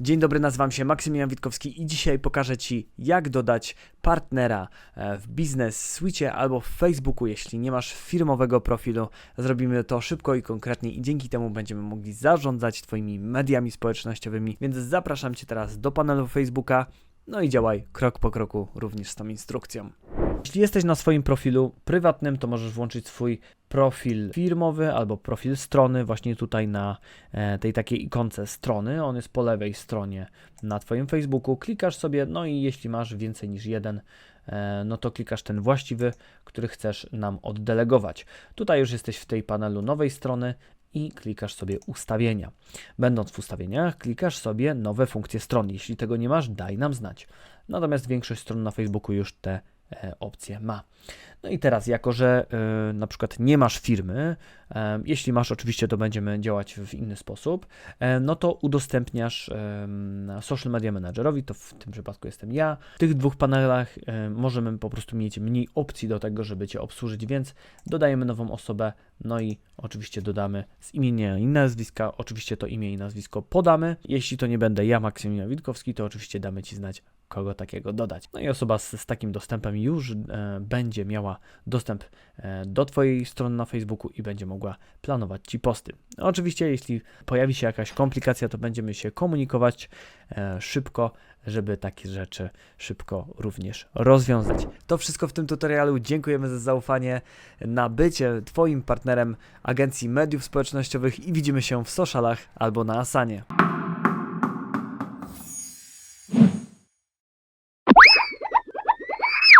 Dzień dobry, nazywam się Maksymilian Witkowski i dzisiaj pokażę Ci, jak dodać partnera e, w Business Suite albo w Facebooku, jeśli nie masz firmowego profilu. Zrobimy to szybko i konkretnie i dzięki temu będziemy mogli zarządzać Twoimi mediami społecznościowymi, więc zapraszam Cię teraz do panelu Facebooka, no i działaj krok po kroku również z tą instrukcją. Jeśli jesteś na swoim profilu prywatnym, to możesz włączyć swój profil firmowy albo profil strony właśnie tutaj na e, tej takiej ikonce strony. On jest po lewej stronie na Twoim Facebooku. Klikasz sobie, no i jeśli masz więcej niż jeden, e, no to klikasz ten właściwy, który chcesz nam oddelegować. Tutaj już jesteś w tej panelu nowej strony i klikasz sobie ustawienia. Będąc w ustawieniach, klikasz sobie nowe funkcje strony. Jeśli tego nie masz, daj nam znać. Natomiast większość stron na Facebooku już te e, opcje ma. No i teraz, jako że e, na przykład nie masz firmy, e, jeśli masz, oczywiście to będziemy działać w inny sposób, e, no to udostępniasz social media managerowi, to w tym przypadku jestem ja. W tych dwóch panelach możemy po prostu mieć mniej opcji do tego, żeby Cię obsłużyć, więc dodajemy nową osobę, no i oczywiście dodamy z imienia i nazwiska, oczywiście to imię i nazwisko podamy. Jeśli to nie będę ja, Maksymilian Witkowski, to oczywiście damy Ci znać, kogo takiego dodać. No i osoba z, z takim dostępem już będzie miała dostęp e, do Twojej strony na Facebooku i będzie mogła planować Ci posty. Oczywiście, jeśli pojawi się jakaś komplikacja, to będziemy się komunikować e, szybko, żeby takie rzeczy szybko również rozwiązać. To wszystko w tym tutorialu. Dziękujemy za zaufanie na bycie Twoim partnerem agencji mediów społecznościowych i widzimy się w socialach albo na Asanie.